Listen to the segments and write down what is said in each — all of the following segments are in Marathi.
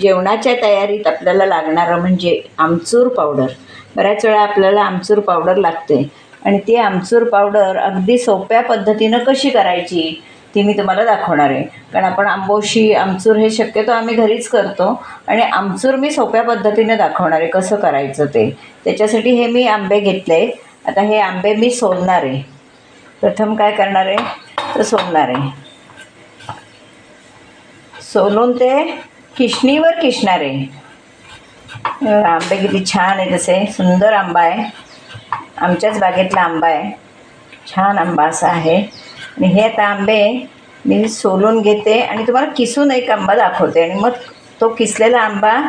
जेवणाच्या तयारीत आपल्याला लागणारं म्हणजे आमचूर पावडर. बऱ्याच वेळा आपल्याला आमचूर पावडर लागते आणि ती आमचूर पावडर अगदी सोप्या पद्धतीनं कशी करायची ती मी तुम्हाला दाखवणार आहे. कारण आपण आंबोशी आमचूर हे शक्यतो आम्ही घरीच करतो. आणि आमचूर मी सोप्या पद्धतीने दाखवणार आहे कसं करायचं ते. त्याच्यासाठी हे मी आंबे घेतले. आता हे आंबे मी सोलणार आहे. प्रथम काय करणार आहे? तर सोलणार आहे. सोलून ते किशणीवर किसणार आहे. आंबे किती छान आहे तसे. सुंदर आंबा आहे. आमच्याच बागेतला आंबा आहे. छान आंबा असा आहे. आणि हे आता आंबे मी सोलून घेते आणि तुम्हाला किसून एक आंबा दाखवते. आणि मग तो किसलेला आंबा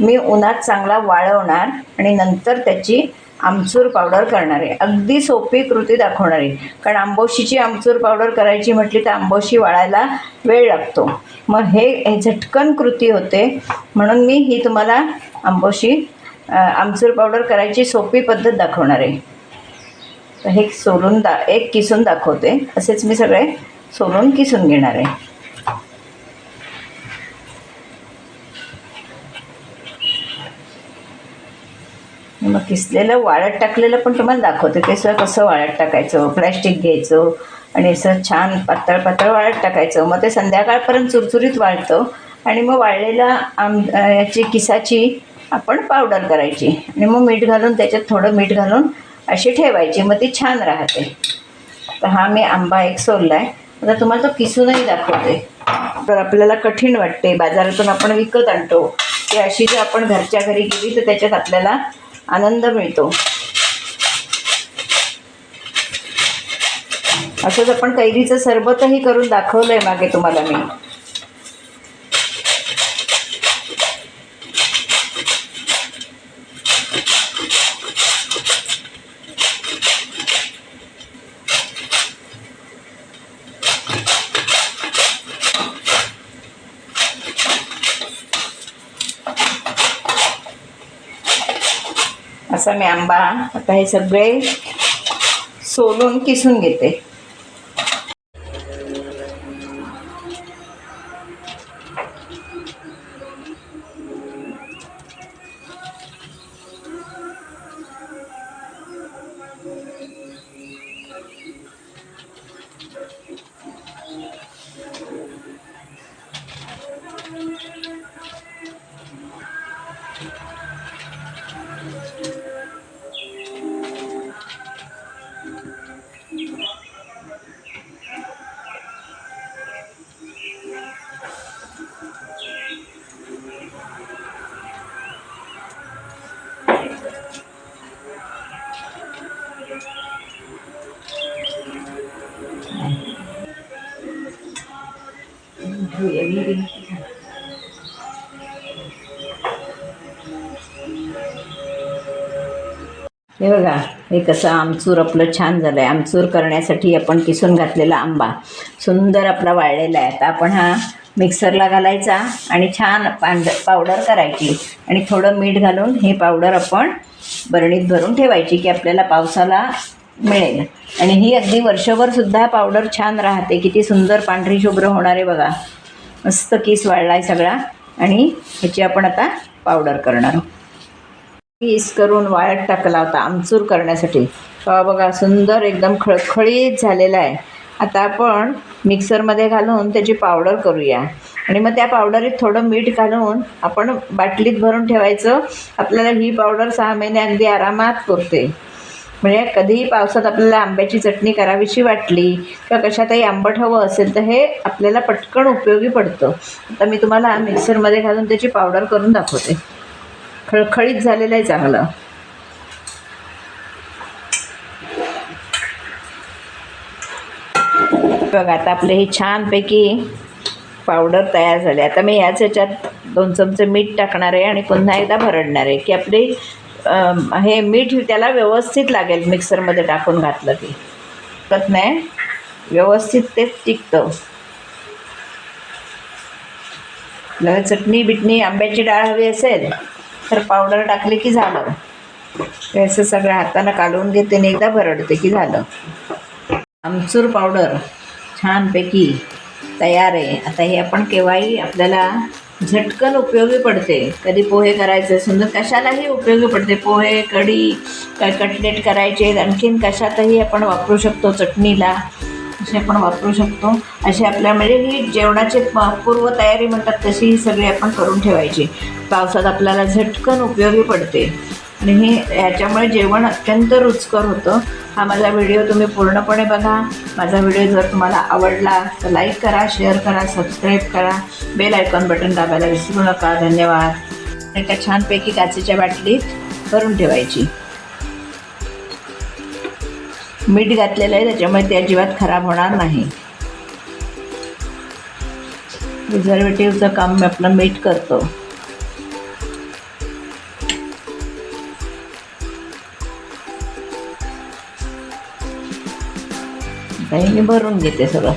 मी उन्हात चांगला वाळवणार आणि नंतर त्याची आमचूर पावडर करणार. आहे अगदी सोपी कृती दाखवणार. आहे कारण आंबोशीची आमचूर पावडर करायची म्हटली तर आंबोशी वाळायला वेळ लागतो. मग हे हे झटकन कृती होते. म्हणून मी ही तुम्हाला आंबोशी आमचूर पावडर करायची सोपी पद्धत दाखवणार. आहे हे सोलून दा एक किसून दाखवते. असेच मी सगळे सोलून किसून घेणार. आहे मग किसलेलं वाळत टाकलेलं पण तुम्हाला दाखवते. ते सगळं कसं वाळत टाकायचं प्लॅस्टिक घ्यायचं आणि असं छान पातळ पातळ वाळत टाकायचं. मग ते संध्याकाळपर्यंत चुरचुरीत वाळतं आणि मग वाळलेला आम याची किसाची आपण पावडर करायची. आणि मग मीठ घालून त्याच्यात थोडं मीठ घालून अशी ठेवायची. मग ती छान राहते. तर हा मी आंबा एक सोलला आहे आता तुम्हाला तो किसूनही दाखवते. तर आपल्याला कठीण वाटते. बाजारातून आपण विकत आणतो. ते अशी जर आपण घरच्या घरी गेली तर त्याच्यात आपल्याला आनंद मिळतो. असंच आपण कैरीचं सरबतही करून दाखवलंय मागे तुम्हाला मी. असा मी आंबा आता हे सगळे सोलून किसून घेते. हे बघा हे कसं आमचूर आपलं छान झालं आहे आमचूर करण्यासाठी आपण किसून घातलेला आंबा. सुंदर आपला वाळलेला आहे. आता आपण हा मिक्सरला घालायचा आणि छान पांढ पावडर करायची. आणि थोडं मीठ घालून हे पावडर आपण बरणीत भरून ठेवायची की आपल्याला पावसाला मिळेल. आणि ही अगदी वर्षभरसुद्धा पावडर छान राहते. किती सुंदर पांढरी शुभ्र होणार आहे बघा. मस्त किस वाळला आहे सगळा. आणि ह्याची आपण आता पावडर करणार आहोत. पीस करून वाळत टाकला होता. आमचूर करण्यासाठी. तो बघा सुंदर एकदम खळखळीत झालेला आहे. आता आपण मिक्सरमध्ये घालून त्याची पावडर करूया. आणि मग त्या पावडरीत थोडं मीठ घालून आपण बाटलीत भरून ठेवायचं. आपल्याला ही पावडर सहा महिने अगदी आरामात पुरते. म्हणजे कधीही पावसात आपल्याला आंब्याची चटणी करावीशी वाटली किंवा कशातही आंबट हवं असेल तर हे आपल्याला पटकन उपयोगी पडतं. आता मी तुम्हाला मिक्सरमध्ये घालून त्याची पावडर करून दाखवते. खळखळीत झालेलं आहे चांगलं. बघा आता आपले ही छानपैकी पावडर तयार झाले. आता मी याच ह्याच्यात दोन चमचे मीठ टाकणार आहे आणि पुन्हा एकदा भरडणार आहे की आपली हे मीठ त्याला व्यवस्थित लागेल मिक्सरमध्ये टाकून घातलं की. कळत नाही. व्यवस्थित तेच टिकतं. आपल्याला चटणी बिटणी आंब्याची डाळ हवी असेल तर पावडर टाकली की झालं. हे असं सगळं हातानं काढून घेते आणि एकदा भरडते की झालं. आमचूर पावडर छानपैकी तयार आहे. आता हे आपण केव्हाही आपल्याला झटकन उपयोगी पडते. कधी पोहे करायचे असेल तर कशालाही उपयोगी पडते. पोहे कढी काय कटलेट करायचे आणखीन कशातही आपण वापरू शकतो चटणीला. असे आपण वापरू शकतो. असे आपल्या म्हणजे ही जेवणाची पूर्व पूर्वतयारी म्हणतात तशी ही सगळी आपण करून ठेवायची. पावसात आपल्याला झटकन उपयोगी पडते. आणि हे ह्याच्यामुळे जेवण अत्यंत रुचकर होतं. हा माझा व्हिडिओ तुम्ही पूर्णपणे बघा. माझा व्हिडिओ जर तुम्हाला आवडला तर लाईक करा शेअर करा सबस्क्राईब करा. बेल आयकॉन बटन दाबायला विसरू नका. धन्यवाद. एका छानपैकी काचेच्या बाटलीत करून ठेवायची. मीठ घातलेलं आहे त्याच्यामुळे ते अजिबात खराब होणार नाही. प्रिझर्वेटिव्हचं काम मी आपलं मीठ करतो. आता हे मी भरून घेते सगळं.